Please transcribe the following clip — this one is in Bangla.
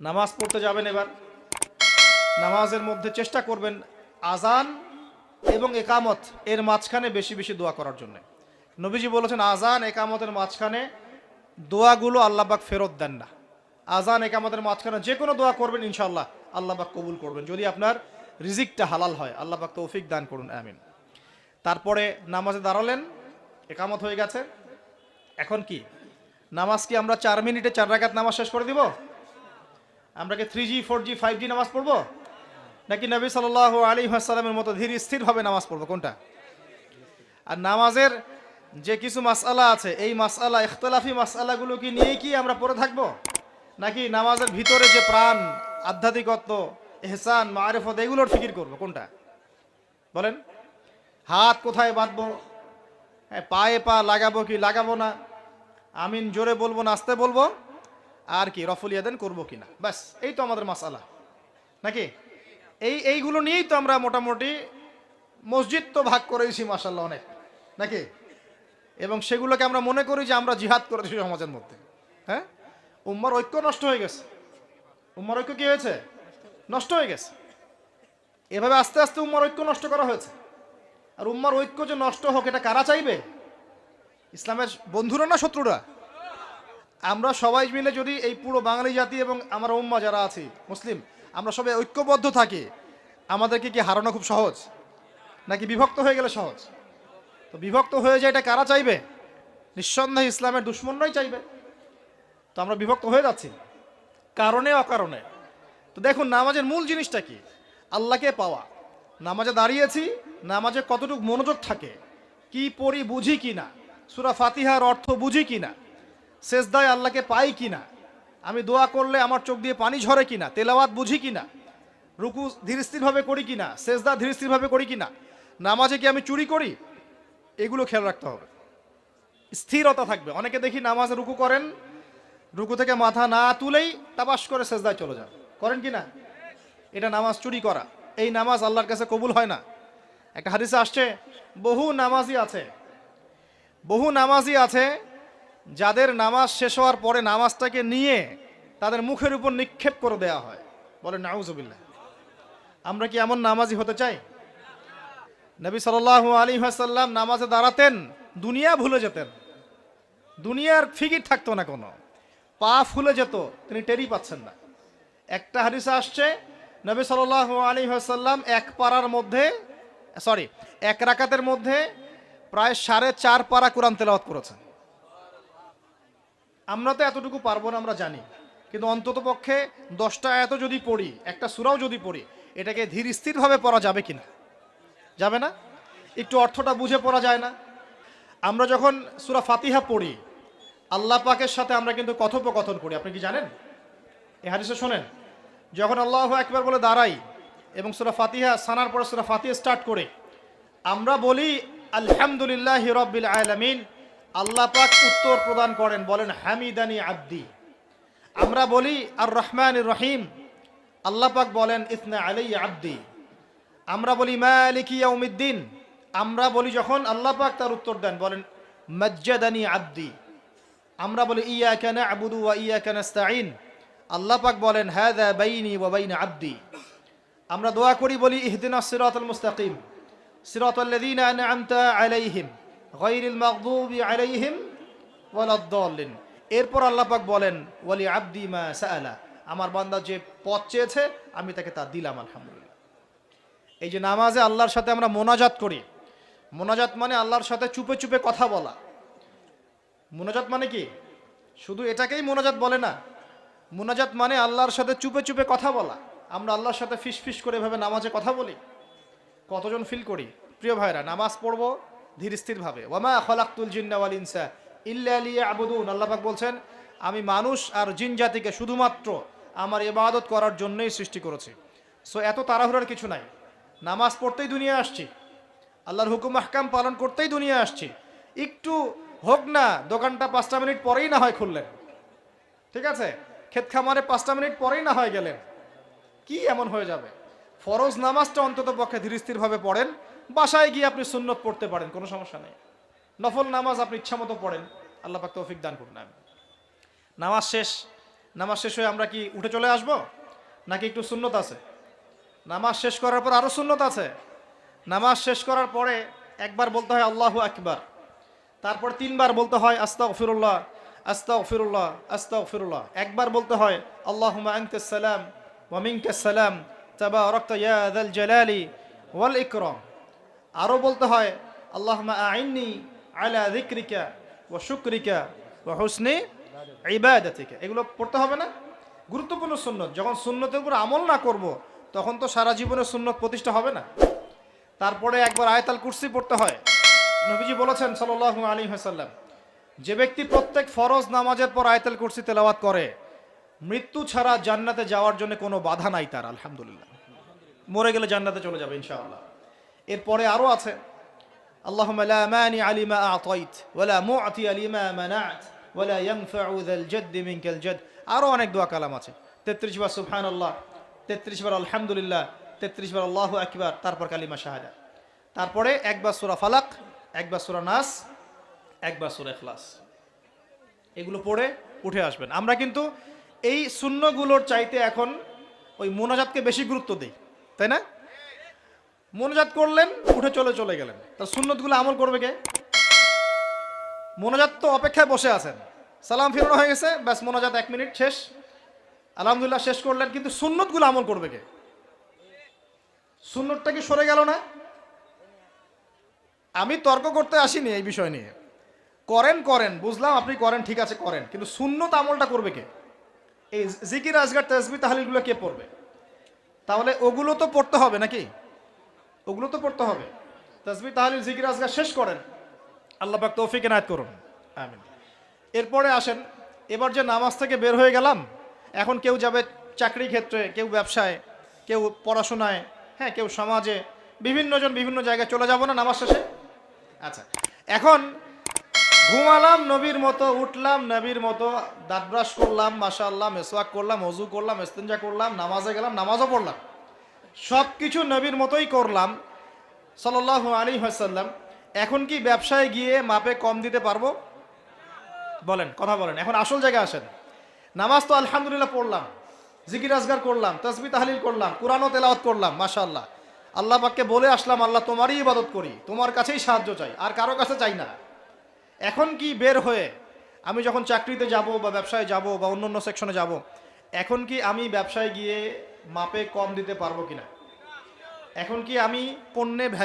নামাজ পড়তে যাবেন এবার। নামাজের মধ্যে চেষ্টা করবেন আজান এবং একামত এর মাঝখানে বেশি বেশি দোয়া করার জন্য। নবীজি বলেছেন, আজান, একামতের মাঝখানে দোয়াগুলো আল্লাহবাক ফেরত দেন না। আজান, একামতের মাঝখানে যে কোনো দোয়া করবেন ইনশাল্লাহ আল্লাহবাক কবুল করবেন। যদি আপনার রিজিকটা হালাল হয় আল্লাহবাক তৌফিক দান করুন, আমিন। তারপরে নামাজে দাঁড়ালেন, একামত হয়ে গেছে। এখন কি? নামাজ কি আমরা চার মিনিটে চার রাকাত নামাজ শেষ করে দিব? আমরা কি three G four G five G নামাজ পড়ব? নাকি নবী সাল আলী আসসালামের মতো ধীর স্থিরভাবে নামাজ পড়ব? কোনটা? আর নামাজের যে কিছু মাসআলা আছে এই মাসআলা ইখতলাফি মাসআলাগুলো কি নিয়ে কি আমরা পড়ে থাকব? নাকি নামাজের ভিতরে যে প্রাণ আধ্যাত্মিকত্ব এহসান মারেফত এগুলোর ফিকির করব? কোনটা? বলেন। হাত কোথায় বাঁধবো? হ্যাঁ, পায়ে পা লাগাবো কি লাগাবো না? আমিন জোরে বলব না আস্তে বলব? আর কি, রফল ইয়াদেন করব কিনা? ব্যাস, এই তো আমাদের মাসালা। নাকি? এই, এইগুলো নিয়েই তো আমরা মোটামুটি মসজিদ তো ভাগ করেছি মাসাল্লাহ অনেক। নাকি? এবং সেগুলোকে আমরা মনে করি যে আমরা জিহাদ করেছি সমাজের মধ্যে। হ্যাঁ? উম্মার ঐক্য নষ্ট হয়ে গেছে। উম্মার ঐক্য কি হয়েছে? নষ্ট হয়ে গেছে। এভাবে আস্তে আস্তে উম্মার ঐক্য নষ্ট করা হয়েছে। আর উম্মার ঐক্য যে নষ্ট হোক, এটা কারা চাইবে? ইসলামের বন্ধুরা না শত্রুরা? আমরা সবাই মিলে যদি এই পুরো বাঙালি জাতি এবং আমার উম্মা যারা আছি, মুসলিম, আমরা সবাই ঐক্যবদ্ধ থাকি, আমাদেরকে কি হারানো খুব সহজ? নাকি বিভক্ত হয়ে গেলে সহজ? তো বিভক্ত হয়ে যায় এটা কারা চাইবে? নিঃসন্দেহে ইসলামের দুশ্মনরাই চাইবে। তো আমরা বিভক্ত হয়ে যাচ্ছি। কারণে, অকারণে? তো দেখুন, নামাজের মূল জিনিসটা কি? আল্লাহকে পাওয়া। নামাজে দাঁড়িয়েছি, নামাজে কতটুকু মনোযোগ থাকে, কি পড়ি বুঝি কি না সুরা ফাতিহার অর্থ বুঝি কি না শেষদায় আল্লাহকে পাই কি না আমি দোয়া করলে আমার চোখ দিয়ে পানি ঝরে কিনা? তেলাওয়াত বুঝি কিনা? রুকু ধীরস্থিরভাবে করি কিনা? শেষদা ধীরস্থিরভাবে করি কিনা? নামাজে কি আমি চুরি করি? এগুলো খেয়াল রাখতে হবে। স্থিরতা থাকবে। অনেকে দেখি নামাজে রুকু করেন, রুকু থেকে মাথা না তুলেই তাবাস করে শেষদায় চলে যান। করেন কি না এটা নামাজ চুরি করা। এই নামাজ আল্লাহর কাছে কবুল হয় না। একটা হাদিসে আসছে, বহু নামাজি আছে, বহু নামাজি আছে যাদের নামাজ শেষ হওয়ার পরে নামাজটাকে নিয়ে তাদের মুখের উপর নিক্ষেপ করে দেওয়া হয়। বলে নাউজুবিল্লাহ। আমরা কি এমন নামাজি হতে চাই? নবী সাল আলী সাল্লাম নামাজে দাঁড়াতেন, দুনিয়া ভুলে যেতেন। দুনিয়ার ফিকির থাকতো না কোনো। পা ফুলে যেত, তিনি টেরি পাচ্ছেন না। একটা হাদিসে আসছে, নবী সাল আলী সাল্লাম এক পাড়ার মধ্যে সরি এক রাকাতের মধ্যে প্রায় সাড়ে চার পারা কোরআন তেলাওয়াত করেছেন। আমরা তো এতটুকু পারব না, আমরা জানি। কিন্তু অন্তত পক্ষে দশটা এত যদি পড়ি, একটা সুরাও যদি পড়ি, এটাকে ধীর স্থিরভাবে পড়া যাবে কি না যাবে না? একটু অর্থটা বুঝে পড়া যায় না? আমরা যখন সুরা ফাতিহা পড়ি, আল্লাহ পাকের সাথে আমরা কিন্তু কথোপকথন করি। আপনি কি জানেন? এ হাদিসে শোনেন। যখন আল্লাহ একবার বলে দাঁড়াই এবং সুরা ফাতিহা সানার পরে সুরা ফাতিহা স্টার্ট করে, আমরা বলি, আলহামদুলিল্লাহ রব্বিল আলামিন। আল্লাহ পাক উত্তর প্রদান করেন, বলেন, হামিদানি আব্দি। আমরা বলি আর রহমান রহিম। আল্লাহ পাক বলেন, ইসনা আলাই আব্দি। আমরা বলি, মালিক ইয়াউমিদ্দিন। আমরা বলি, যখন আল্লাহ পাক তার উত্তর দেন, বলেন, মজ্জাদানি আব্দি। আমরা বলি ইয়া কেন আবুদু ওয়া ইয়া কেন স্তাইন আল্লাহ পাক বলেন হাদা বাইনি ওয়া বাইনা আব্দি। আমরা দোয়া করি, বলি ইহদিনা সিরাতাল মুস্তাকিম। সিরাতাল লাযিনা আন'আমতা আলাইহিম। গায়রিল মাগদুবি আলাইহিম ওয়ালাদ-দাল্লিন এরপর আল্লাহ পাক বলেন, ওয়ালি আব্দি মা সাআলা। আমার বান্দা যে পথ চেয়েছে, আমি তাকে তা দিলাম, আলহামদুলিল্লাহ। এই যে নামাজে আল্লাহর সাথে আমরা মোনাজাত করি। মোনাজাত মানে আল্লাহর সাথে চুপে চুপে কথা বলা। মোনাজাত মানে কি? শুধু এটাকেই মোনাজাত বলে না। মোনাজাত মানে আল্লাহর সাথে চুপে চুপে কথা বলা। আমরা আল্লাহর সাথে ফিস ফিস করে এভাবে নামাজে কথা বলি। কতজন ফিল করি? প্রিয় ভাইরা, নামাজ পড়ব ধীর স্থিরভাবে ওয়ামা জিন্নাওয়াল ইনসা ইল্লা আল্লাপাক বলছেন, আমি মানুষ আর জিন জাতিকে শুধুমাত্র আমার ইবাদত করার জন্যই সৃষ্টি করেছি। সো এত তাড়াহুড়ার কিছু নাই। নামাজ পড়তেই দুনিয়া আসছি। আল্লাহর হুকুম আহকাম পালন করতেই দুনিয়া আসছি। একটু হোক না, দোকানটা পাঁচটা মিনিট পরেই না হয় খুললেন। ঠিক আছে? ক্ষেত খামারে পাঁচটা মিনিট পরেই না হয় গেলেন। কি এমন হয়ে যাবে? ফরজ নামাজটা অন্তত পক্ষে ধীর স্থিরভাবে পড়েন। বাসায় গিয়ে আপনি সুন্নত পড়তে পারেন, কোনো সমস্যা নেই। নফল নামাজ আপনি ইচ্ছা মতো পড়েন, আল্লাহ পাক তৌফিক দান করুন আমি নামাজ শেষ নামাজ শেষ হয়ে আমরা কি উঠে চলে আসব? নাকি একটু সুন্নত আছে? নামাজ শেষ করার পর আরও সুন্নত আছে? নামাজ শেষ করার পরে একবার বলতে হয় আল্লাহু আকবার, তারপর তিনবার বলতে হয় আস্তাক ফিরুল্লাহ আস্তাক ফিরুল্লাহ আস্তাক ফিরুল্লাহ একবার বলতে হয় আল্লাহ সালাম ওয়ামিনকাসালাম তাবা রক্ত ইয়াদাল জালালি ওয়াল ইকরম। আরও বলতে হয় আল্লাহ আইনি আলা দিক্রিকা ও শুক্রিকা ও হুসনি থেকে এগুলো পড়তে হবে না? গুরুত্বপূর্ণ সুন্নত। যখন সুন্নতের উপর আমল না করব, তখন তো সারা জীবনে সুন্নত প্রতিষ্ঠা হবে না। তারপরে একবার আয়তাল কুরসি পড়তে হয়। নবীজি বলেছেন সাল্লাল্লাহু আলী হাসাল্লাম যে ব্যক্তি প্রত্যেক ফরজ নামাজের পর আয়তাল কুরসি তেলাওয়াত করে, মৃত্যু ছাড়া জান্নাতে যাওয়ার জন্য কোনো বাধা নাই তার, আলহামদুলিল্লাহ। মরে গেলে জান্নাতে চলে যাবে, ইনশাআল্লাহ। এরপরে আরও আছে اللهم لا مانع لما أعطيت ولا معطي لما منعت ولا ينفع ذا الجد منك الجد আরও অনেক দোয়া কালাম আছে তেত্রিশ বার সুবহান আল্লাহ তেত্রিশ বার আলহামদুলিল্লাহ তেত্রিশ বার আল্লাহ আকবার তারপর কালিমা শাহাদা তারপরে একবার সুরা ফালাক একবার সুরা নাস একবার সুরা এখলাস এগুলো পড়ে উঠে আসবেন আমরা কিন্তু এই শূন্যগুলোর চাইতে এখন ওই মোনাজাতকে বেশি গুরুত্ব দিই তাই না মোনাজাত করলেন, উঠে চলে চলে গেলেন। তার সুন্নতগুলো আমল করবে কে? মোনাজাত তো অপেক্ষায় বসে আছেন। সালাম ফিরানো হয়ে গেছে, ব্যাস মোনাজাত এক মিনিট শেষ। আলহামদুলিল্লাহ শেষ করলেন, কিন্তু সুন্নতগুলো আমল করবে কে? সুন্নতটা কি সরে গেল না? আমি তর্ক করতে আসিনি এই বিষয় নিয়ে। করেন করেন, বুঝলাম আপনি করেন, ঠিক আছে, করেন। কিন্তু সুন্নত আমলটা করবে কে? এই জিকির, আজগার তসবি তাহলিলগুলো কে পড়বে? তাহলে ওগুলো তো পড়তে হবে নাকি? ওগুলো তো পড়তে হবে। তসবি তাহলিল জিকির আজগার শেষ করেন। আল্লাহ পাক তৌফিক এনায়ত করুন। আমিন। এরপরে আসেন, এবার যে নামাজ থেকে বের হয়ে গেলাম, এখন কেউ যাবে চাকরি ক্ষেত্রে, কেউ ব্যবসায়, কেউ পড়াশোনায় হ্যাঁ কেউ সমাজে, বিভিন্নজন বিভিন্ন জায়গায় চলে যাব না নামাজ শেষে? আচ্ছা এখন ঘুমালাম নবীর মতো, উঠলাম নবীর মতো, দাঁত ব্রাশ করলাম মাসা আল্লাহ মেসওয়াক করলাম, অজু করলাম, ইস্তেঞ্জা করলাম, নামাজে গেলাম, নামাজও পড়লাম। সব কিছু নবীর মতোই করলাম সাল্লাহ আলী হাসাল্লাম এখন কি ব্যবসায় গিয়ে মাপে কম দিতে পারব? বলেন, কথা বলেন। এখন আসল জায়গায় আসেন। নামাজ তো আলহামদুলিল্লাহ পড়লাম, জিকির আজগার করলাম তসবি তাহলিল করলাম, কোরআনও তেলাওয়াত করলাম মাশা আল্লাহ আল্লাহ পাককে বলে আসলাম, আল্লাহ তোমারই ইবাদত করি, তোমার কাছেই সাহায্য চাই, আর কারও কাছে চাই না। এখন কি বের হয়ে আমি যখন চাকরিতে যাব বা ব্যবসায় যাব বা অন্য অন্য সেকশনে যাব, এখন কি আমি ব্যবসায় গিয়ে মাপে কম দিতে পারব কিনা। এখন কি আমি পণ্যে ভেজ